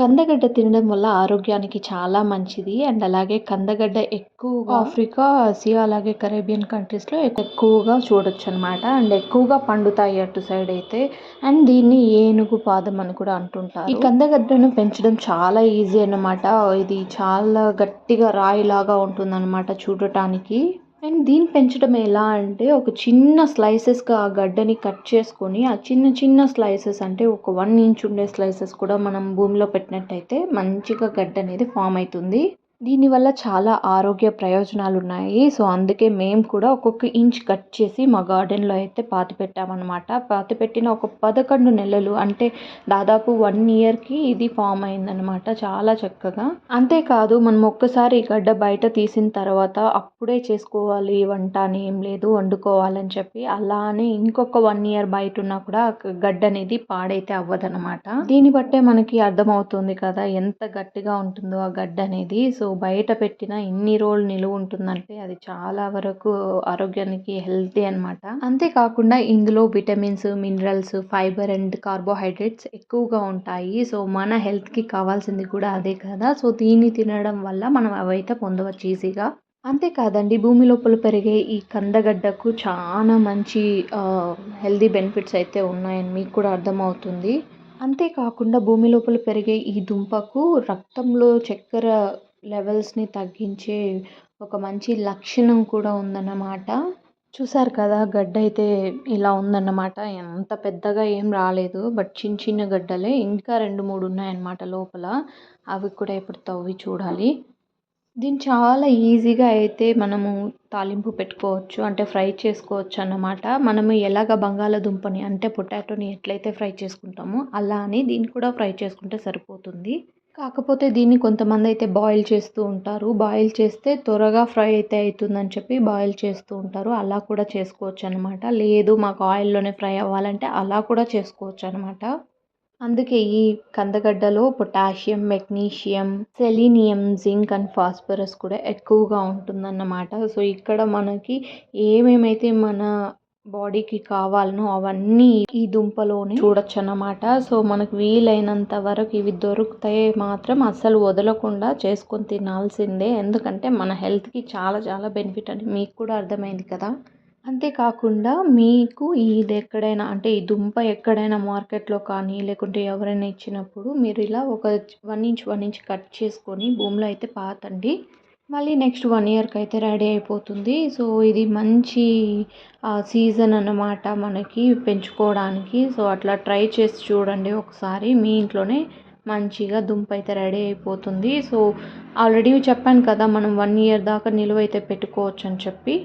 కందగడ్డ తినడం వల్ల ఆరోగ్యానికి చాలా మంచిది. అండ్ అలాగే కందగడ్డ ఎక్కువగా ఆఫ్రికా ఆసియా అలాగే కరేబియన్ కంట్రీస్లో ఎక్కువగా చూడొచ్చు అనమాట అండ్ ఎక్కువగా పండుతాయి అటు సైడ్ అయితే. అండ్ దీన్ని ఏనుగు పాదం అని కూడా అంటుంటారు. ఈ కందగడ్డను పెంచడం చాలా ఈజీ అన్నమాట. ఇది చాలా గట్టిగా రాయిలాగా ఉంటుందన్నమాట చూడటానికి. అండ్ దీన్ని పెంచడం ఎలా అంటే ఒక చిన్న స్లైసెస్గా ఆ గడ్డని కట్ చేసుకొని ఆ చిన్న చిన్న స్లైసెస్ అంటే ఒక వన్ ఇంచ్ ఉండే స్లైసెస్ కూడా మనం భూమిలో పెట్టినట్టయితే మంచిగా గడ్డ అనేది ఫామ్ అవుతుంది. దీనివల్ల చాలా ఆరోగ్య ప్రయోజనాలు ఉన్నాయి సో అందుకే మేము కూడా ఒక్కొక్క ఇంచ్ కట్ చేసి మా గార్డెన్లో అయితే పాతి పెట్టామన్నమాట. పాతి పెట్టిన ఒక పదకొండు నెలలు అంటే దాదాపు వన్ ఇయర్కి ఇది ఫామ్ అయిందనమాట చాలా చక్కగా. అంతేకాదు మనం ఒక్కసారి గడ్డ బయట తీసిన తర్వాత అప్పుడే చేసుకోవాలి వంట అని ఏం లేదు వండుకోవాలని చెప్పి అలానే ఇంకొక వన్ ఇయర్ బయట ఉన్నా కూడా గడ్డ అనేది పాడైతే అవ్వదనమాట దీన్ని బట్టే మనకి అర్థమవుతుంది కదా ఎంత గట్టిగా ఉంటుందో ఆ గడ్డ అనేది. సో బయట పెట్టిన ఇన్ని రోజులు నిలువ ఉంటుందంటే అది చాలా వరకు ఆరోగ్యానికి హెల్తీ అనమాట అంతేకాకుండా ఇందులో vitamins minerals fibre and carbohydrates ఎక్కువగా ఉంటాయి. సో మన హెల్త్కి కావాల్సింది కూడా అదే కదా. సో దీన్ని తినడం వల్ల మనం అవైతే పొందవచ్చు ఈజీగా. అంతేకాదండి భూమి లోపల పెరిగే ఈ కందగడ్డకు చాలా మంచి హెల్దీ బెనిఫిట్స్ అయితే ఉన్నాయని మీకు కూడా అర్థమవుతుంది. అంతేకాకుండా భూమి లోపల పెరిగే ఈ దుంపకు రక్తంలో చక్కెర లెవెల్స్ని తగ్గించే ఒక మంచి లక్షణం కూడా ఉందన్నమాట. చూసారు కదా గడ్డ అయితే ఇలా ఉందన్నమాట. ఎంత పెద్దగా ఏం రాలేదు. బట్ చిన్న చిన్న గడ్డలే ఇంకా రెండు మూడు ఉన్నాయన్నమాట లోపల. అవి కూడా ఇప్పుడు తవ్వి చూడాలి. దీన్ని చాలా ఈజీగా అయితే మనము తాలింపు పెట్టుకోవచ్చు అంటే ఫ్రై చేసుకోవచ్చు అన్నమాట. మనము ఎలాగ బంగాళాదుంపని అంటే పొటాటోని ఎట్లయితే ఫ్రై చేసుకుంటామో అలా అని దీన్ని కూడా ఫ్రై చేసుకుంటే సరిపోతుంది. కాకపోతే దీన్ని కొంతమంది అయితే బాయిల్ చేస్తూ ఉంటారు. బాయిల్ చేస్తే త్వరగా ఫ్రై అయితే అవుతుందని చెప్పి బాయిల్ చేస్తూ ఉంటారు. అలా కూడా చేసుకోవచ్చు అనమాట లేదు మాకు ఆయిల్లోనే ఫ్రై అవ్వాలంటే అలా కూడా చేసుకోవచ్చు అనమాట అందుకే ఈ కందగడ్డలో potassium magnesium selenium zinc and phosphorus కూడా ఎక్కువగా ఉంటుందన్నమాట. సో ఇక్కడ మనకి ఏమేమైతే మన బాడీకి కావాలనో అవన్నీ ఈ దుంపలోనే చూడొచ్చు అన్నమాట సో మనకు వీలైనంత వరకు ఇవి దొరుకుతాయి మాత్రం అస్సలు వదలకుండా చేసుకొని తినాల్సిందే. ఎందుకంటే మన హెల్త్కి చాలా చాలా బెనిఫిట్ అని మీకు కూడా అర్థమైంది కదా. అంతేకాకుండా మీకు ఇది ఎక్కడైనా అంటే ఈ దుంప ఎక్కడైనా మార్కెట్లో కానీ లేకుంటే ఎవరైనా ఇచ్చినప్పుడు మీరు ఇలా ఒక one inch one inch cut చేసుకొని భూమిలో అయితే పాతండి. మళ్ళీ నెక్స్ట్ వన్ ఇయర్కి అయితే రెడీ అయిపోతుంది. సో ఇది మంచి సీజన్ అన్నమాట మనకి పెంచుకోవడానికి. సో అట్లా ట్రై చేసి చూడండి ఒకసారి. మీ ఇంట్లోనే మంచిగా దుంప అయితే రెడీ అయిపోతుంది. సో ఆల్రెడీ చెప్పాను కదా మనం వన్ ఇయర్ దాకా నిలువ అయితే పెట్టుకోవచ్చు అని చెప్పి.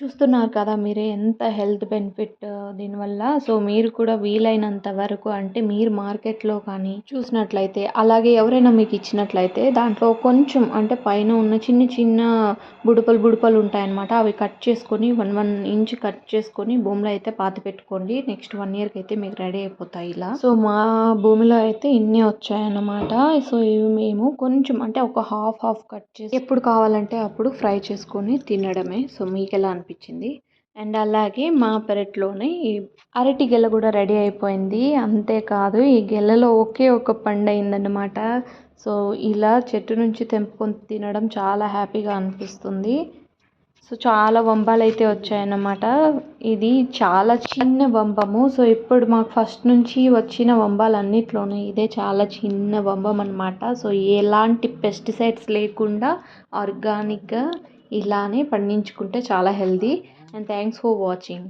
చూస్తున్నారు కదా మీరే ఎంత హెల్త్ బెనిఫిట్ దీనివల్ల. సో మీరు కూడా వీలైనంత వరకు అంటే మీరు మార్కెట్లో కానీ చూసినట్లయితే అలాగే ఎవరైనా మీకు ఇచ్చినట్లయితే దాంట్లో కొంచెం అంటే పైన ఉన్న చిన్న చిన్న బుడపలు బుడపలు ఉంటాయన్నమాట. అవి కట్ చేసుకొని వన్ వన్ ఇంచ్ కట్ చేసుకొని భూమిలో అయితే పాతి పెట్టుకోండి. నెక్స్ట్ వన్ ఇయర్కి అయితే మీకు రెడీ అయిపోతాయి ఇలా. సో మా భూమిలో అయితే ఇన్ని వచ్చాయన్నమాట. సో ఇవి మేము కొంచెం అంటే ఒక హాఫ్ హాఫ్ కట్ చేసి ఎప్పుడు కావాలంటే అప్పుడు ఫ్రై చేసుకొని తినడమే. సో మీకు ఎలా అనిపించింది అండ్ అలాగే మా పెరట్లోనే ఈ అరటి గెల కూడా రెడీ అయిపోయింది. అంతేకాదు ఈ గెలలో ఒకే ఒక పండు అయిందన్నమాట. సో ఇలా చెట్టు నుంచి తెంపుకొని తినడం చాలా హ్యాపీగా అనిపిస్తుంది. సో చాలా వంబాలు అయితే వచ్చాయన్నమాట. ఇది చాలా చిన్న వంబము. సో ఇప్పుడు మాకు ఫస్ట్ నుంచి వచ్చిన వంబాలన్నిట్లోనూ ఇదే చాలా చిన్న వంబం అనమాట సో ఎలాంటి పెస్టిసైడ్స్ లేకుండా ఆర్గానిక్గా ఇలానే పండించుకుంటే చాలా healthy. And thanks for watching.